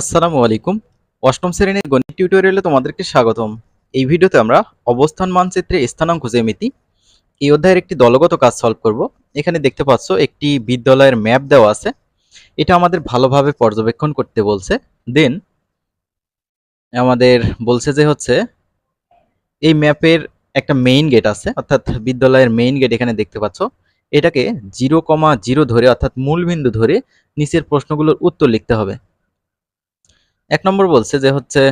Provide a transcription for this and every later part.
আসসালামু আলাইকুম। অষ্টম শ্রেণির গণিত টিউটোরিয়ালে তোমাদেরকে স্বাগতম। এই ভিডিওতে আমরা অবস্থান মানচিত্রে স্থানাঙ্ক জ্যামিতি এই অধ্যায়ের একটি দলগত কাজ সলভ করব। এখানে দেখতে পাচ্ছ একটি বিদ্যালয়ের ম্যাপ দেওয়া আছে। এটা আমাদের ভালোভাবে পর্যবেক্ষণ করতে বলছে। দেন আমাদের বলছে যে হচ্ছে, এই ম্যাপের একটা মেইন গেট আছে, অর্থাৎ বিদ্যালয়ের মেইন গেট এখানে দেখতে পাচ্ছ। এটাকে জিরো কমা জিরো ধরে, অর্থাৎ মূল বিন্দু ধরে নিচের প্রশ্নগুলোর উত্তর লিখতে হবে। এক নম্বর বলছে যে হচ্ছে,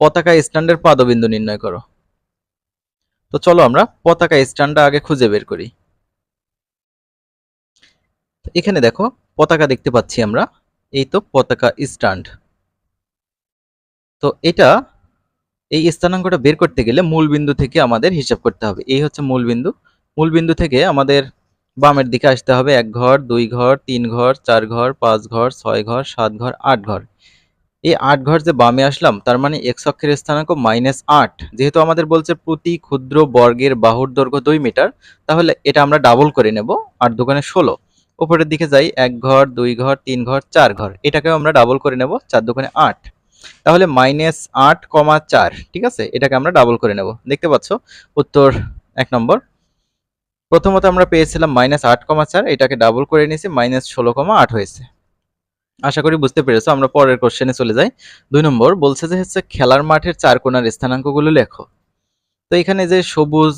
পতাকা স্ট্যান্ডের পাদবিন্দু নির্ণয় করো। তো চলো আমরা পতাকা স্ট্যান্ডটা আগে খুঁজে বের করি। এখানে দেখো, পতাকা দেখতে পাচ্ছি আমরা, এই তো পতাকা স্ট্যান্ড। তো এটা, এই স্থানাঙ্কটা বের করতে গেলে মূল বিন্দু থেকে আমাদের হিসাব করতে হবে। এই হচ্ছে মূল বিন্দু। মূল বিন্দু থেকে আমাদের বামের দিকে আসতে হবে, এক ঘর, দুই ঘর, তিন ঘর, চার ঘর, পাঁচ ঘর, ছয় ঘর, সাত ঘর, আট ঘর। এই আট ঘর যে বামে আসলাম, তার মানে এক্স অক্ষের স্থানাঙ্ক মাইনাস আট। যেহেতু আমাদের বলছে প্রতি ক্ষুদ্র বর্গের বাহুর দৈর্ঘ্য দুই মিটার, তাহলে এটা আমরা ডাবল করে নেব আট দোকানে ষোলো। উপরের দিকে যাই, এক ঘর, দুই ঘর, তিন ঘর, চার ঘর। এটাকেও আমরা ডাবল করে নেব চার দোকানে আট। তাহলে মাইনাস আট কমা চার, ঠিক আছে? এটাকে আমরা ডাবল করে নেব। দেখতে পাচ্ছ? উত্তর এক নম্বর। প্রথমত আমরা পেয়েছিলাম মাইনাস আট কমা চার, এটাকে ডাবল করে নিয়েছি মাইনাস ষোলো কমা আট হয়েছে। আশা করি বুঝতে পেরেছ, আমরা পরের কোশ্চেনে চলে যাই। দুই নম্বর, বলছে যে হচ্ছে খেলার মাঠের চার কোণার স্থানাঙ্কগুলো লেখো। তো এখানে যে সবুজ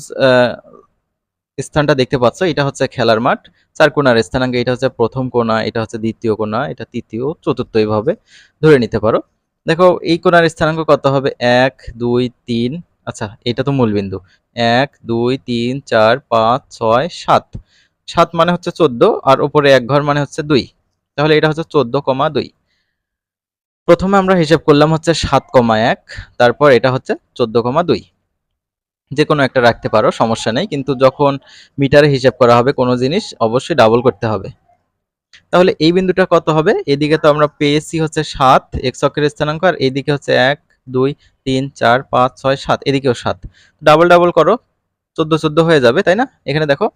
স্থানটা দেখতে পাচ্ছ, এটা হচ্ছে খেলার মাঠ। চার কোণার স্থানাঙ্ক, এটা হচ্ছে প্রথম কোণা, এটা হচ্ছে দ্বিতীয় কোণা, এটা তৃতীয়, চতুর্থ এইভাবে ধরে নিতে পারো। দেখো, এই কোণার স্থানাঙ্ক কত হবে? এক, দুই, তিন আচ্ছা এটা তো মূলবিন্দু। এক, দুই, তিন, চার, পাঁচ, ছয়, সাত। সাত মানে হচ্ছে চোদ্দ, আর উপরে এক ঘর মানে হচ্ছে দুই। তাহলে এটা হচ্ছে চোদ্দ কমা দুই। প্রথমে আমরা হিসেব করলাম হচ্ছে সাত কমা এক, তারপর এটা হচ্ছে চোদ্দ কমা দুই। যে কোনো একটা রাখতে পারো, সমস্যা নেই, কিন্তু যখন মিটারে হিসাব করা হবে কোনো জিনিস, অবশ্যই ডাবল করতে হবে। তাহলে এই বিন্দুটা কত হবে? এদিকে তো আমরা পেয়েছি হচ্ছে সাত এক্স অক্ষের স্থানাঙ্ক, আর এইদিকে হচ্ছে এক, দুই, তিন, চার, পাঁচ, ছয়, সাত, এদিকেও সাত। ডাবল ডাবল করো, চোদ্দ চোদ্দ হয়ে যাবে, তাই না? এখানে দেখো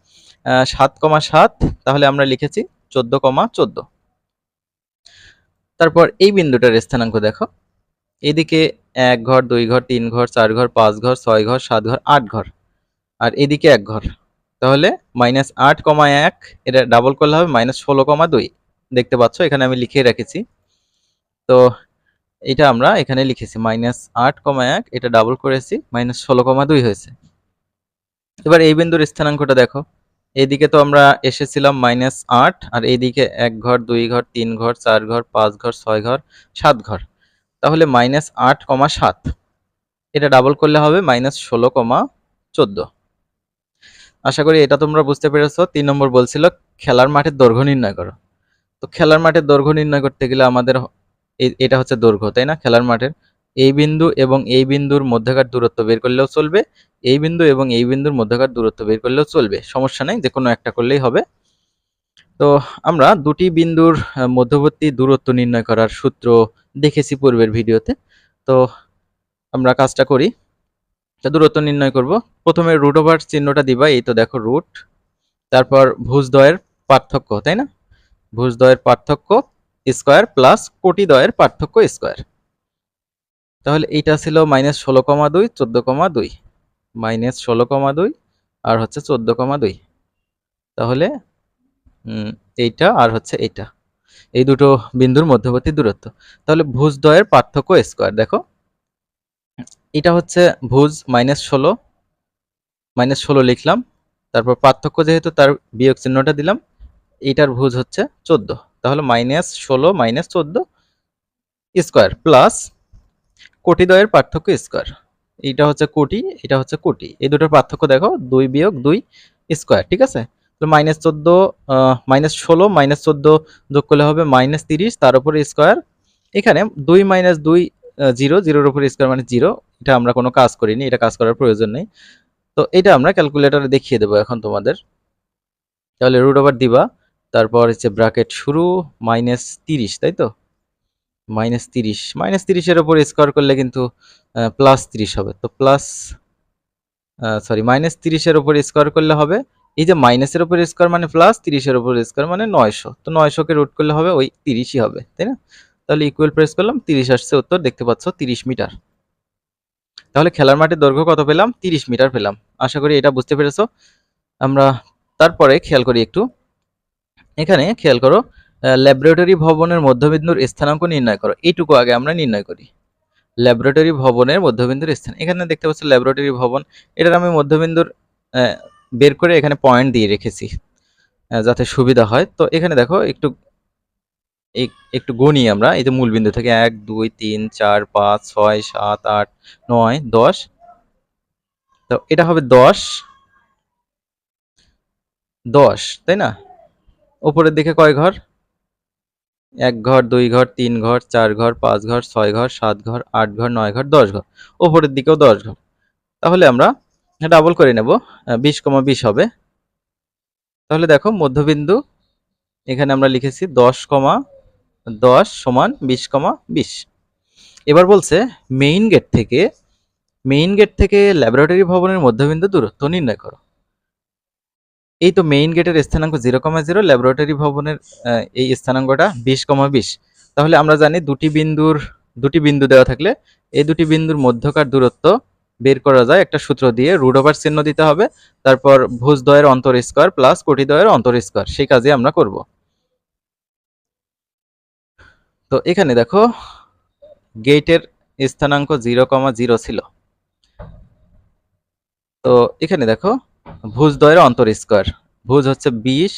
সাত কমা সাত, তাহলে আমরা লিখেছি চোদ্দ কমা চোদ্দ। তারপর এই বিন্দুটার স্থানাঙ্ক দেখো। এদিকে এক ঘর, দুই ঘর, তিন ঘর, চার ঘর, পাঁচ ঘর, ছয় ঘর, সাত ঘর, আট ঘর। আর এদিকে এক ঘর। তাহলে মাইনাস আট কমা এক, এটা ডাবল করলে হবে মাইনাস ষোলো কমা দুই। দেখতে পাচ্ছ, এখানে আমি লিখে রেখেছি। তো এটা আমরা এখানে লিখেছি মাইনাস আট কমা এক, এটা ডাবল করেছি মাইনাস ষোলো কমা দুই হয়েছে। এবার এই বিন্দুর স্থানাঙ্কটা দেখো। এইদিকে তো আমরা এসেছিলাম মাইনাস আট, আর এইদিকে এক ঘর, দুই ঘর, তিন ঘর, চার ঘর, পাঁচ ঘর, ছয় ঘর, সাত ঘর। তাহলে মাইনাস আট কমা সাত, এটা ডাবল করলে হবে মাইনাস ষোলো কমা চোদ্দ। আশা করি এটা তোমরা বুঝতে পেরেছ। তিন নম্বর বলছিল, খেলার মাঠের দৈর্ঘ্য নির্ণয় করো। তো খেলার মাঠের দৈর্ঘ্য নির্ণয় করতে গেলে আমাদের এটা হচ্ছে দৈর্ঘ্য, তাই না? খেলার মাঠের এই বিন্দু এবং এই বিন্দুর মধ্যকার দূরত্ব বের করলেও চলবে, এই বিন্দু এবং এই বিন্দুর মধ্যকার দূরত্ব বের করলেও চলবে। সমস্যা নেই, যে কোনো একটা করলেই হবে। তো আমরা দুটি বিন্দুর মধ্যবর্তী দূরত্ব নির্ণয় করার সূত্র দেখেছি পূর্বের ভিডিওতে। তো আমরা কাজটা করি। দূরত্ব নির্ণয় করব। প্রথমে রুট ওভার চিহ্নটা দিবা, এই তো দেখো রুট তারপর ভুজদ্বয়ের পার্থক্য, তাই না? ভুজদ্বয়ের পার্থক্য স্কোয়ার প্লাস কোটিদ্বয়ের পার্থক্য স্কোয়ার তাহলে এইটা ছিল মাইনাস ষোলো কমা দুই, চোদ্দ কমা দুই। মাইনাস ষোলো কমা দুই আর হচ্ছে চোদ্দ কমা দুই। তাহলে এইটা আর হচ্ছে এইটা এই দুটো বিন্দুর মধ্যবর্তী দূরত্ব। তাহলে ভুজ ভুজদ্বয়ের পার্থক্য স্কোয়ার দেখো। এটা হচ্ছে ভুজ মাইনাস ষোলো মাইনাস ষোলো লিখলাম। তারপর পার্থক্য যেহেতু তার বিয়োগ চিহ্নটা দিলাম, এইটার ভুজ হচ্ছে চোদ্দ। তাহলে মাইনাস ষোলো মাইনাস চোদ্দ স্কোয়ার প্লাস কোটিদ্বয়ের পার্থক্য স্কোয়ার। এইটা হচ্ছে কোটি, এটা হচ্ছে কোটি। এই দুটোর পার্থক্য দেখো, দুই বিয়োগ দুই স্কোয়ার, ঠিক আছে? তো মাইনাস চোদ্দ মাইনাস ষোলো মাইনাস চোদ্দ যোগ করলে হবে মাইনাস তিরিশ, তার উপরে স্কোয়ার। এখানে দুই মাইনাস দুই জিরো জিরোর উপরে স্কোয়ার মানে জিরো এটা আমরা কোনো কাজ করিনি, এটা কাজ করার প্রয়োজন নেই। তো এটা আমরা ক্যালকুলেটারে দেখিয়ে দেবো এখন তোমাদের। তাহলে রুট ওভার দিবা, তারপর হচ্ছে ব্রাকেট শুরু মাইনাস তিরিশ, তাই তো? মাইনাস তিরিশ। মাইনাস তিরিশের ওপর স্কোয়ার করলে কিন্তু প্লাস তিরিশ হবে। তো প্লাস সরি মাইনাস তিরিশের ওপর স্কোয়ার করলে হবে, এই যে মাইনাসের ওপর স্কোয়ার মানে প্লাস তিরিশের ওপর স্কোয়ার মানে নয়শো। তো নয়শোকে রুট করলে হবে ওই তিরিশই হবে, তাই না? তাহলে ইকুয়াল প্রেস করলাম, তিরিশ আসছে উত্তর, দেখতে পাচ্ছ তিরিশ মিটার। তাহলে খেলার মাঠের দৈর্ঘ্য কত পেলাম? তিরিশ মিটার পেলাম। আশা করি এটা বুঝতে পেরেছ। আমরা তারপরে খেয়াল করি একটু। এখানে খেয়াল করো ল্যাবরেটরি ভবনের মধ্যবিন্দুর স্থানাঙ্ক নির্ণয় করো। এইটুকু আগে আমরা নির্ণয় করি। ল্যাবরেটরি ভবনের মধ্যবিন্দুর স্থান এখানে দেখতে পাচ্ছি ল্যাবরেটরি ভবন। এটার আমি মধ্যবিন্দুর বের করে এখানে পয়েন্ট দিয়ে রেখেছি যাতে সুবিধা হয়। তো এখানে দেখো একটু একটু গণি আমরা। এই যে মূল বিন্দু থেকে এক, দুই, তিন, চার, পাঁচ, ছয়, সাত, আট, নয়, দশ। তো এটা হবে দশ। দশ, তাই না? উপরের দিকে কয় ঘর? এক ঘর, দুই ঘর, তিন ঘর, চার ঘর, পাঁচ ঘর, ছয় ঘর, সাত ঘর, আট ঘর, নয় ঘর, দশ ঘর। ওপরের দিকেও দশ ঘর। তাহলে আমরা ডাবল করে নেব। বিশ কমা বিশ হবে। তাহলে দেখো মধ্যবিন্দু, এখানে আমরা লিখেছি দশ কমা দশ সমান বিশ কমা বিশ। এবার বলছে মেইন গেট থেকে মেইন গেট থেকে ল্যাবরেটরি ভবনের মধ্যবিন্দু দূরত্ব নির্ণয় করো। এই তো মেইন গেটের স্থানাঙ্ক জিরো কমা জিরো ল্যাবরেটরি ভবনের এই স্থানাঙ্কটা বিশ কমা বিশ। তাহলে আমরা জানি দুটি বিন্দুর, দুটি বিন্দু দেওয়া থাকলে এই দুটি বিন্দুর মধ্যকার দূরত্ব বের করা যায় একটা সূত্র দিয়ে রুট ওভার চিহ্ন দিতে হবে, তারপর ভুজদ্বয়ের অন্তর স্কোয়ার প্লাস কোটিদ্বয়ের অন্তর স্কোয়ার সেই কাজে আমরা করব। তো এখানে দেখো গেটের স্থানাঙ্ক জিরো কমা জিরো ছিল। তো এখানে দেখো ভুজ দ্বয়ের অন্তর স্কোয়ার। ভুজ হচ্ছে বিশ,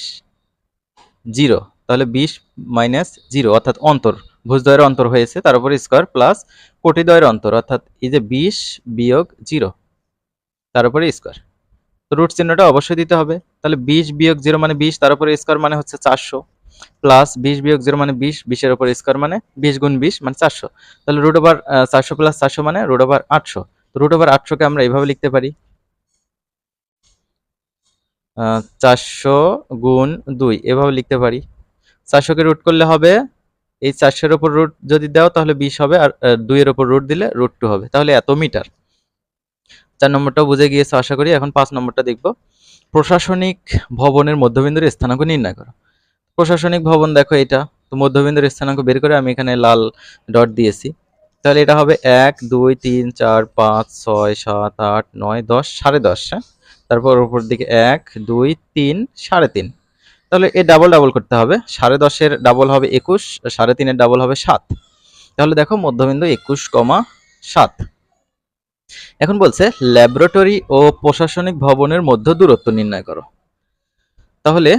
জিরো। তাহলে বিশ মাইনাস জিরো, অর্থাৎ অন্তর। ভুজ দ্বয়ের অন্তর হয়েছে, তার উপর স্কোয়ার প্লাস কোটি দ্বয়ের অন্তর, অর্থাৎ এই যে বিশ বিয়োগ জিরো, তার উপরে স্কোয়ার। তো রুট চিহ্নটা অবশ্যই দিতে হবে। তাহলে বিশ বিয়োগ জিরো মানে বিশ, তার উপরে স্কোয়ার মানে হচ্ছে চারশো। প্লাস বিশ বিয়োগ জিরো মানে বিশ, বিশের উপর স্কোয়ার মানে বিশ গুণ বিশ মানে চারশো। তাহলে রুট ওভার চারশো প্লাস চারশো মানে রুট ওভার আটশো। রুট ওভার আটশোকে আমরা এইভাবে লিখতে পারি। চারশো গুণ দুই, এভাবে লিখতে পারি। চারশোকে রুট করলে হবে, এই চারশোর ওপর রুট যদি দাও তাহলে বিশ হবে, আর দুইয়ের ওপর রুট দিলে রুট টু হবে। তাহলে এত মিটার। চার নম্বরটাও বুঝে গিয়েছে, আশা করি। এখন পাঁচ নম্বরটা দেখব। প্রশাসনিক ভবনের মধ্যবিন্দুর স্থানাঙ্ক নির্ণয় করো। প্রশাসনিক ভবন দেখো এটা। তো মধ্যবিন্দুর স্থানাঙ্ক বের করে আমি এখানে লাল ডট দিয়েছি। তাহলে এটা হবে এক, দুই, তিন, চার, পাঁচ, ছয়, সাত, আট, নয়, দশ, সাড়ে দশ হ্যাঁ? তারপর উপর দিকে এক, দুই, তিন, সাড়ে তিন। তাহলে এ ডাবল ডাবল করতে হবে। সাড়ে দশের ডাবল হবে একুশ, সাড়ে তিনের ডাবল হবে সাত। তাহলে দেখো মধ্যবিন্দু একুশ কমা সাত। এখন বলছে ল্যাবরেটরি ও প্রশাসনিক ভবনের মধ্য দূরত্ব নির্ণয় করো। তাহলে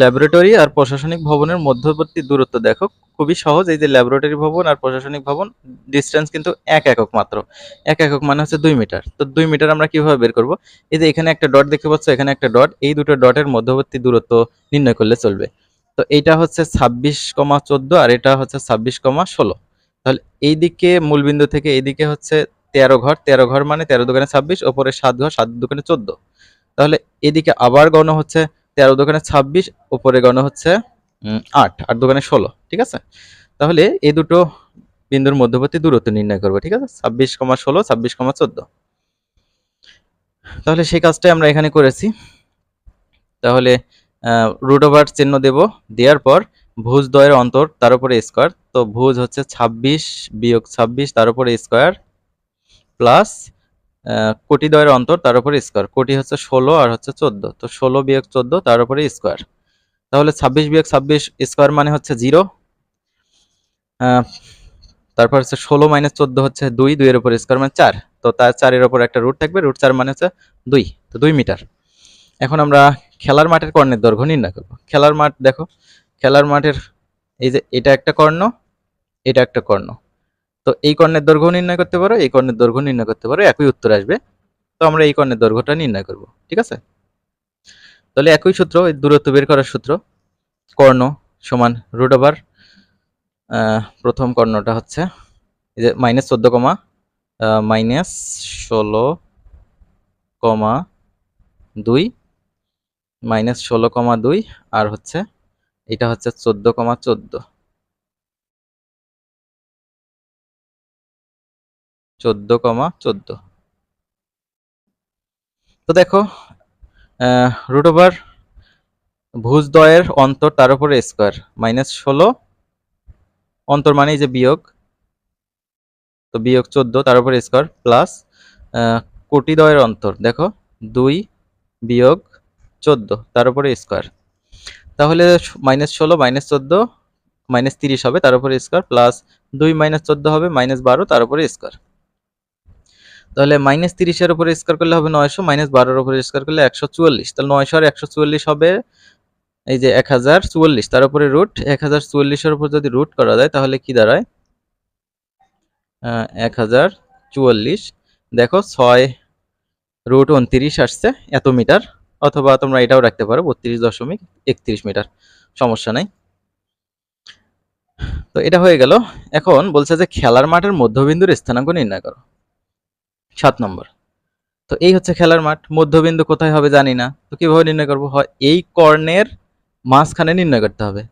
ল্যাবরেটরি আর প্রশাসনিক ভবনের মধ্যবর্তী দূরত্ব দেখো, খুবই সহজ। এই যে ল্যাবরেটরি ভবন আর প্রশাসনিক ভবন ডিস্টেন্স কিন্তু এক একক মাত্র। এক একক মানে হচ্ছে দুই মিটার। তো দুই মিটার আমরা কীভাবে বের করব? এই যে এখানে একটা ডট দেখতে পাচ্ছ, এখানে একটা ডট। এই দুটো ডটের মধ্যবর্তী দূরত্ব নির্ণয় করলে চলবে। তো এইটা হচ্ছে ছাব্বিশ কমা চোদ্দ আর এটা হচ্ছে ছাব্বিশ কমা ষোলো। তাহলে এই দিকে মূলবিন্দু থেকে এইদিকে হচ্ছে তেরো ঘর। তেরো ঘর মানে তেরো দোকানে ছাব্বিশ, ওপরে সাত ঘর, সাত দোকানে চোদ্দ। তাহলে এদিকে আবার গণ হচ্ছে তেরো দোকানে ছাব্বিশ উপরে গণ হচ্ছে আট আট দোকানে ষোলো, ঠিক আছে? তাহলে এই দুটো বিন্দুর মধ্যবর্তী দূরত্ব নির্ণয় করব, ঠিক আছে? ছাব্বিশ কমা ষোলো, ছাব্বিশ কমা চোদ্দ। তাহলে সেই কাজটাই আমরা এখানে করেছি। তাহলে রুট ওভার চিহ্ন দেব, দেওয়ার পর ভুজ দয়ের অন্তর, তার উপরে স্কোয়ার তো ভুজ হচ্ছে ছাব্বিশ বিয়োগ ছাব্বিশ, তার উপরে স্কোয়ার প্লাস কোটি দয়ের অন্তর, তার উপরে স্কোয়ার কোটি হচ্ছে ষোলো আর হচ্ছে চোদ্দ। তো ষোলো বিয়োগ চোদ্দ, তার উপরে স্কোয়ার তাহলে ছাব্বিশ বিয়োগ ছাব্বিশ স্কোয়ার মানে হচ্ছে জিরো তারপর হচ্ছে ষোলো মাইনাস চোদ্দ হচ্ছে দুই, দুইয়ের উপর স্কোয়ার মানে চার। তো তার চারের ওপর একটা রুট থাকবে রুট চার মানে হচ্ছে দুই, তো দুই মিটার এখন আমরা খেলার মাঠের কর্ণের দৈর্ঘ্য নির্ণয় করব। খেলার মাঠ, দেখো, খেলার মাঠের এই যে এটা একটা কর্ণ, এটা একটা কর্ণ। তো এই কর্ণের দৈর্ঘ্য নির্ণয় করতে পারো, এই কর্ণের দৈর্ঘ্য নির্ণয় করতে পারো, একই উত্তর আসবে। তো আমরা এই কর্ণের দৈর্ঘ্যটা নির্ণয় করব, ঠিক আছে? তাহলে একই সূত্র, এই দূরত্ব বের করার সূত্র, কর্ণ সমান রুট ওভার প্রথম কর্ণটা হচ্ছে এই যে মাইনাস চোদ্দ কমা মাইনাস ষোলো কমা দুই মাইনাস ষোলো কমা দুই, আর হচ্ছে, এটা হচ্ছে চোদ্দ কমা চোদ্দ। চোদ্দ কমা চোদ্দ। তো দেখো রুট ওভার ভুজদ্বয়ের অন্তর তার উপরে স্কোয়ার মাইনাস ষোলো। অন্তর মানেই যে বিয়োগ, তো বিয়োগ চোদ্দ তার উপরে স্কোয়ার প্লাস কোটি দয়ের অন্তর। দেখো, দুই বিয়োগ চোদ্দ তার উপরে স্কোয়ার তাহলে মাইনাস ষোলো মাইনাস চোদ্দ মাইনাস তিরিশ হবে তার উপরে স্কোয়ার প্লাস দুই মাইনাস চোদ্দ হবে মাইনাস বারো তার উপরে স্কোয়ার তাহলে মাইনাস তিরিশের উপরে স্কোয়ার করলে হবে নয়শো মাইনাস বারোর উপরে স্কোয়ার করলে একশো চুয়াল্লিশ। তাহলে নয়শো আর একশো চুয়াল্লিশ হবে এই যে এক হাজার চুয়াল্লিশ। তার উপরে রুট এক হাজার চুয়াল্লিশের উপর যদি রুট করা যায়, তাহলে কি দাঁড়ায়? এক হাজার চুয়াল্লিশ। দেখো ছয় রুট উনত্রিশ আসছে এত মিটার অথবা তোমরা এটাও রাখতে পারো, বত্রিশ দশমিক একত্রিশ মিটার সমস্যা নাই। তো এটা হয়ে গেল। এখন বলছে যে খেলার মাঠের মধ্যবিন্দুর স্থানাঙ্ক নির্ণয় করো। সাত নম্বর। তো এই হচ্ছে খেলার মাঠ। মধ্যবিন্দু কোথায় হবে জানি না। তো কীভাবে নির্ণয় করব? হয় এই কর্ণের মাঝখানে নির্ণয় করতে হবে।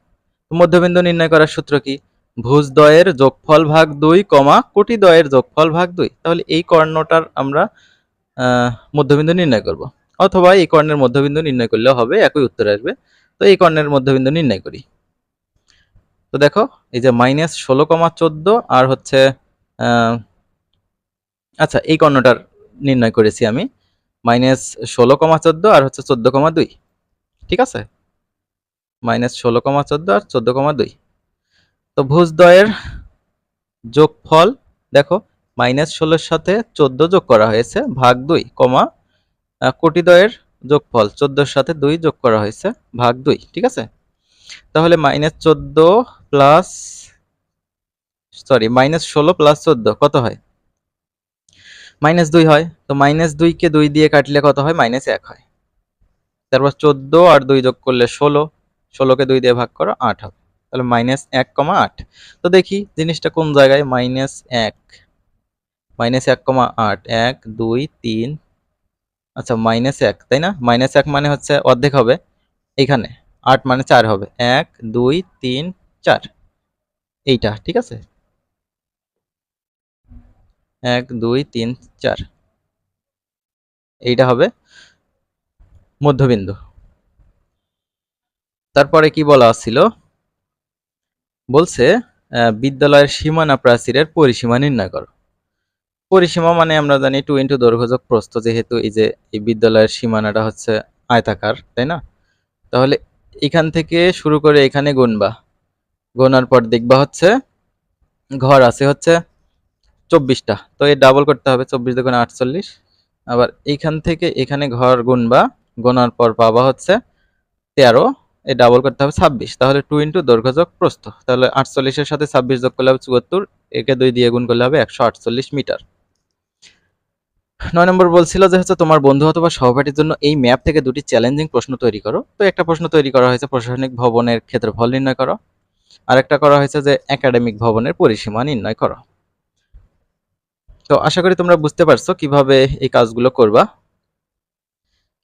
তো মধ্যবিন্দু নির্ণয় করার সূত্র কি? ভুজদ্বয়ের যোগফল ভাগ দুই কমা কোটি দ্বয়ের যোগফল ভাগ দুই। তাহলে এই কর্ণটার আমরা মধ্যবিন্দু নির্ণয় করব। অথবা এই কর্ণের মধ্যবিন্দু নির্ণয় করলেও হবে, একই উত্তর আসবে। তো এই কর্ণের মধ্যবিন্দু নির্ণয় করি। তো দেখো, এই যে মাইনাস ষোলো কমা চোদ্দ, আর হচ্ছে আচ্ছা এই কর্ণটার নির্ণয় করেছি আমি। মাইনাস ষোলো কমা চোদ্দ আর হচ্ছে চোদ্দ কমা দুই। ঠিক আছে? মাইনাস ষোলো কমা চোদ্দ আর চোদ্দ কমা দুই। তো ভুজদ্বয়ের যোগফল, দেখো, মাইনাস ষোলোর সাথে চোদ্দ যোগ করা হয়েছে, ভাগ দুই কমা কোটিদ্বয়ের যোগফল, চোদ্দোর সাথে দুই যোগ করা হয়েছে, ভাগ দুই। ঠিক আছে? তাহলে মাইনাস চোদ্দ প্লাস, সরি, মাইনাস ষোলো প্লাস চোদ্দ, কত হয়? মাইনাস দুই হয়, তো মাইনাস দুইকে দুই দিয়ে কাটলে কত হয়? মাইনাস এক হয়। তারপর চোদ্দ আর দুই যোগ করলে ষোলো, ষোলোকে দুই দিয়ে ভাগ করো, আট হবে। তাহলে মাইনাস এক কমা আট। তো দেখি জিনিসটা কোন জায়গায়? মাইনাস এক। মাইনাস এক কমা আট। এক, দুই, তিন। আচ্ছা মাইনাস এক, তাই না? মাইনাস এক মানে হচ্ছে অর্ধেক হবে এইখানে আট মানে চার হবে। এক, দুই, তিন, চার। এইটা, ঠিক আছে? এক, দুই, তিন, চার। এইটা হবে মধ্যবিন্দু। তারপরে কি বলা ছিল বলছে বিদ্যালয়ের সীমানা প্রাচীরের পরিসীমা নির্ণয় করো। পরিসীমা মানে আমরা জানি টু ইন্টু দৈর্ঘ্যযোগ প্রস্থ, যেহেতু এই যে, এই বিদ্যালয়ের সীমানাটা হচ্ছে আয়তাকার, তাই না? তাহলে এখান থেকে শুরু করে এখানে গুনবা। গোনার পর দেখবা হচ্ছে, ঘর আছে হচ্ছে চব্বিশটা। তো এই ডাবল করতে হবে, চব্বিশ দেখুন আটচল্লিশ। আবার এইখান থেকে এখানে ঘর গুনবা, গোনার পর পাবা হচ্ছে তেরো। এই ডাবল করতে হবে ছাব্বিশ। তাহলে টু ইন্টু দৈর্ঘ্যযোগ প্রস্থ। তাহলে আটচল্লিশের সাথে ছাব্বিশ যোগ করলে হবে চুয়াত্তর। একে দুই দিয়ে গুণ করলে হবে একশো আটচল্লিশ মিটার। নয় নম্বর বলছিল যে হচ্ছে তোমার বন্ধু অথবা সহপাঠীর জন্য এই ম্যাপ থেকে দুটি চ্যালেঞ্জিং প্রশ্ন তৈরি করো। তো একটা প্রশ্ন তৈরি করা হয়েছে প্রশাসনিক ভবনের ক্ষেত্রফল নির্ণয় করো। আরেকটা করা হয়েছে যে একাডেমিক ভবনের পরিসীমা নির্ণয় করো। তো আশা করি তোমরা বুঝতে পারছ কীভাবে এই কাজগুলো করবা।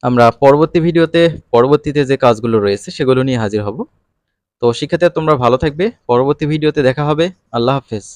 আমরা পরবর্তী ভিডিওতে, পরবর্তীতে যে কাজগুলো রয়েছে সেগুলো নিয়ে হাজির হব। তো সেক্ষেত্রে তোমরা ভালো থাকবে। পরবর্তী ভিডিওতে দেখা হবে। আল্লাহ হাফেজ।